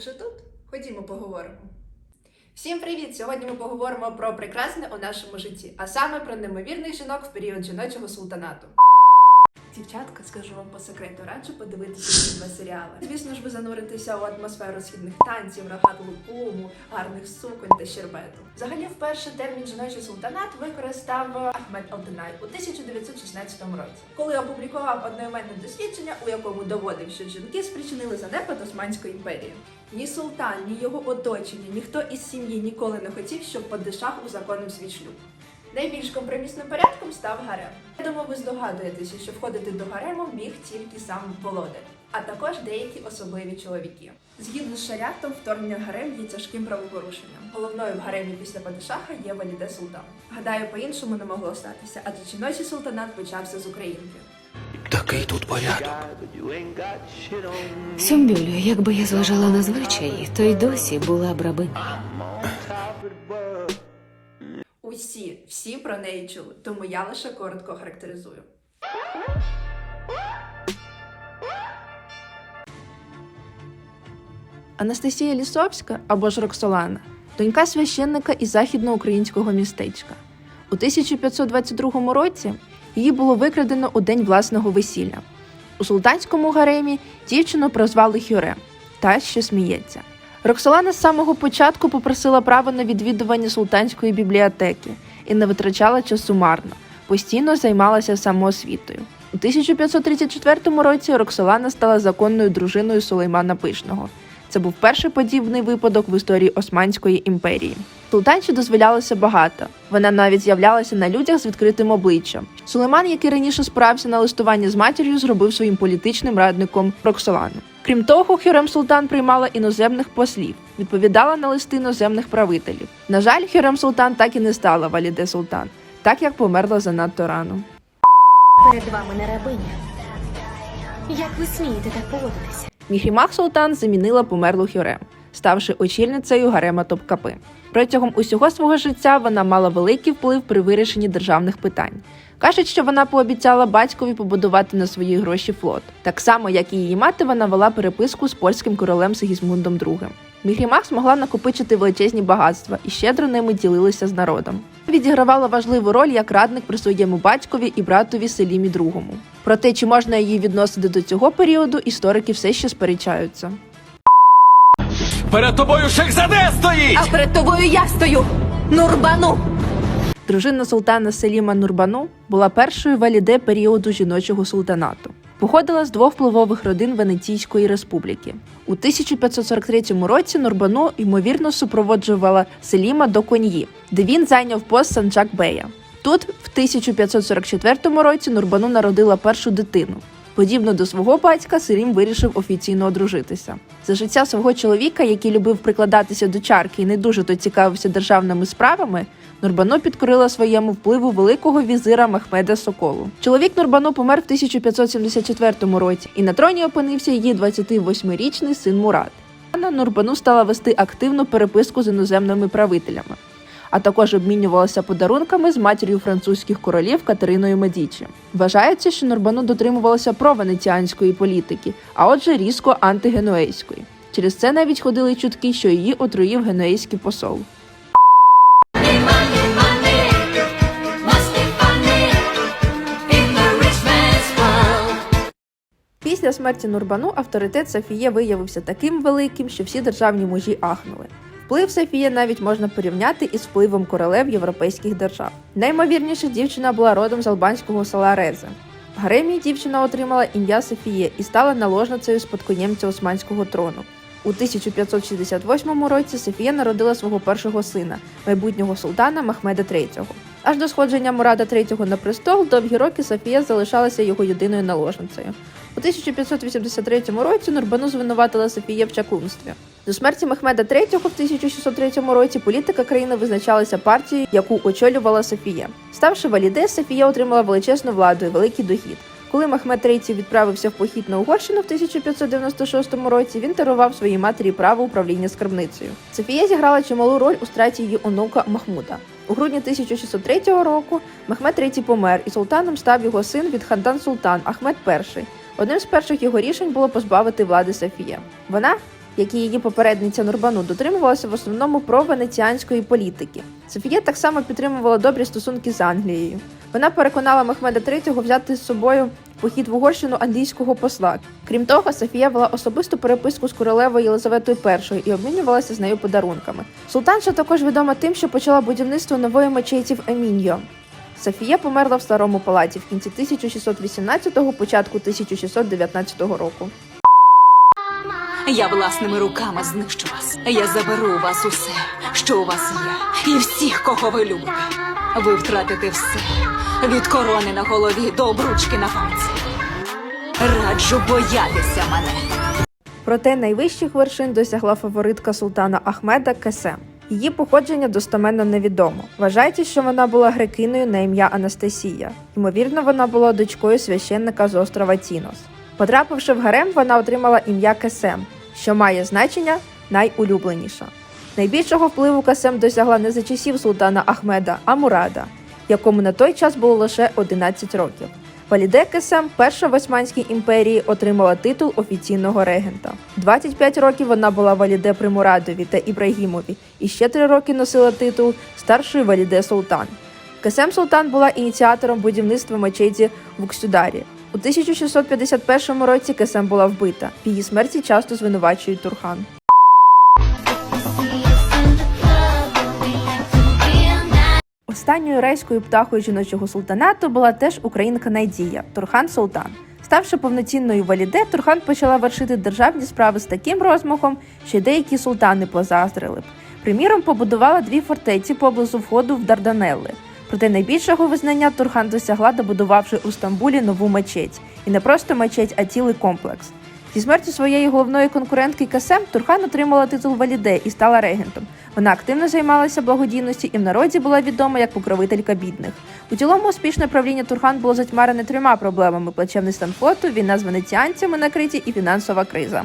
вже тут? Ходімо поговоримо. Всім привіт! Сьогодні ми поговоримо про прекрасне у нашому житті, а саме про неймовірних жінок в період жіночого султанату. Дівчатка, скажу вам по секрету, раджу подивитися ці два серіали. Звісно ж, ви зануритеся у атмосферу східних танців, рогату лукуму, гарних суконь та щербету. Взагалі, вперше термін жіночий султанат використав Ахмед Алтинай у 1916 році, коли опублікував одноіменне дослідження, у якому доводив, що жінки спричинили занепад Османської імперії. Ні султан, ні його оточення, ніхто із сім'ї ніколи не хотів, щоб падишах узаконив свій шлюб. Найбільш компромісним порядком став гарем. Я думаю, ви здогадуєтеся, що входити до гарему міг тільки сам володар, а також деякі особливі чоловіки. Згідно з шарятом, вторгнення в гарем є тяжким правопорушенням. Головною в гаремі після падишаха є валіде султан. Гадаю, по-іншому не могло статися, адже жіночий султанат почався з українки. Такий тут порядок. Сюмбюлю, якби я зважала на звичаї, то й досі була б рабиною. Усі, всі про неї чули, тому я лише коротко характеризую. Анастасія Лісовська або ж Роксолана, донька священника із західноукраїнського містечка. У 1522 році її було викрадено у день власного весілля. У султанському гаремі дівчину прозвали Хюрем, та що сміється. Роксолана з самого початку попросила право на відвідування султанської бібліотеки і не витрачала часу марно, постійно займалася самоосвітою. У 1534 році Роксолана стала законною дружиною Сулеймана Пишного. Це був перший подібний випадок в історії Османської імперії. Султанші дозволялося багато. Вона навіть з'являлася на людях з відкритим обличчям. Сулейман, який раніше спирався на листування з матір'ю, зробив своїм політичним радником Роксолану. Крім того, Хюрем Султан приймала іноземних послів, відповідала на листи іноземних правителів. На жаль, Хюрем Султан так і не стала Валіде Султан, так як померла занадто рано. Перед вами не рабиня. Як ви смієте так поводитися? Міхрімах Султан замінила померлу Хюрем, ставши очільницею гарема Топкапи. Протягом усього свого життя вона мала великий вплив при вирішенні державних питань. Кажуть, що вона пообіцяла батькові побудувати на свої гроші флот. Так само, як і її мати, вона вела переписку з польським королем Сигізмундом II. Міхрімах змогла накопичити величезні багатства і щедро ними ділилася з народом. Відігравала важливу роль як радник при своєму батькові і братові Селімі II. Про те, чи можна її відносити до цього періоду, історики все ще сперечаються. Перед тобою Шехзаде стоїть! А перед тобою я стою! Нурбану! Дружина султана Селіма Нурбану була першою валіде періоду жіночого султанату. Походила з двох впливових родин Венеційської республіки. У 1543 році Нурбану ймовірно супроводжувала Селіма до Коньї, де він зайняв пост Санджак-Бея. Тут, в 1544 році, Нурбану народила першу дитину. Подібно до свого батька, Селім вирішив офіційно одружитися. За життя свого чоловіка, який любив прикладатися до чарки і не дуже то цікавився державними справами, Нурбану підкорила своєму впливу великого візира Мехмеда Соколу. Чоловік Нурбану помер в 1554 році, і на троні опинився її 28-річний син Мурат. Анна Нурбану стала вести активну переписку з іноземними правителями, а також обмінювалася подарунками з матір'ю французьких королів Катериною Медічі. Вважається, що Нурбану дотримувалася провенеціанської політики, а отже різко антигенуейської. Через це навіть ходили чутки, що її отруїв генуейський посол. Після смерті Нурбану авторитет Софіє виявився таким великим, що всі державні мужі ахнули. Вплив Софія навіть можна порівняти із впливом королев європейських держав. Наймовірніше дівчина була родом з албанського села Резе. В гаремі дівчина отримала ім'я Софіє і стала наложницею спадкоємця османського трону. У 1568 році Софія народила свого першого сина, майбутнього султана Махмеда III. Аж до сходження Мурада III на престол довгі роки Софія залишалася його єдиною наложницею. У 1583 році Нурбану звинуватила Софія в чаклунстві. До смерті Мехмеда III в 1603 році політика країни визначалася партією, яку очолювала Софія. Ставши валіде, Софія отримала величезну владу і великий дохід. Коли Мехмед III відправився в похід на Угорщину в 1596 році, він дарував своїй матері право управління скарбницею. Софія зіграла чималу роль у страті її онука Махмуда. У грудні 1603 року Мехмед III помер, і султаном став його син Відхандан Султан Ахмед І. Одним з перших його рішень було позбавити влади Софія. Вона, як і її попередниця Нурбану, дотримувалася в основному провенеціанської політики. Софія так само підтримувала добрі стосунки з Англією. Вона переконала Мехмеда III взяти з собою похід в Угорщину англійського посла. Крім того, Софія вела особисту переписку з королевою Єлизаветою І і обмінювалася з нею подарунками. Султанша також відома тим, що почала будівництво нової мечеті в Еміньо. Софія померла в старому палаці в кінці 1618-го, початку 1619 року. Я власними руками знищу вас. Я заберу у вас усе, що у вас є, і всіх, кого ви любите. Ви втратите все від корони на голові до обручки на пальці. Раджу боятися мене. Проте найвищих вершин досягла фаворитка султана Ахмеда Кесем. Її походження достеменно невідомо. Вважається, що вона була грекиною на ім'я Анастасія. Ймовірно, вона була дочкою священника з острова Тінос. Потрапивши в гарем, вона отримала ім'я Кесем, що має значення найулюбленіша. Найбільшого впливу Касем досягла не за часів султана Ахмеда, а Мурада, якому на той час було лише 11 років. Валіде Кесем, перша в Османській імперії, отримала титул офіційного регента. 25 років вона була валіде при Мурадові та Ібрагімові, і ще 3 роки носила титул старшої валіде Султан. Кесем Султан була ініціатором будівництва мечеті в Уксюдарі. У 1651 році Кесем була вбита. В її смерті часто звинувачують Турхан. Останньою рейською птахою жіночого султанату була теж українка Найдія Турхан Султан. Ставши повноцінною валіде, Турхан почала вершити державні справи з таким розмахом, що деякі султани позаздрили б. Приміром, побудувала дві фортеці поблизу входу в Дарданелли. Проте найбільшого визнання Турхан досягла, добудувавши у Стамбулі нову мечеть. І не просто мечеть, а цілий комплекс. Зі смертю своєї головної конкурентки Касем Турхан отримала титул валіде і стала регентом. Вона активно займалася благодійністю і в народі була відома як покровителька бідних. У цілому успішне правління Турхан було затьмарене трьома проблемами: плачевний стан флоту, війна з венеціанцями на Криті і фінансова криза.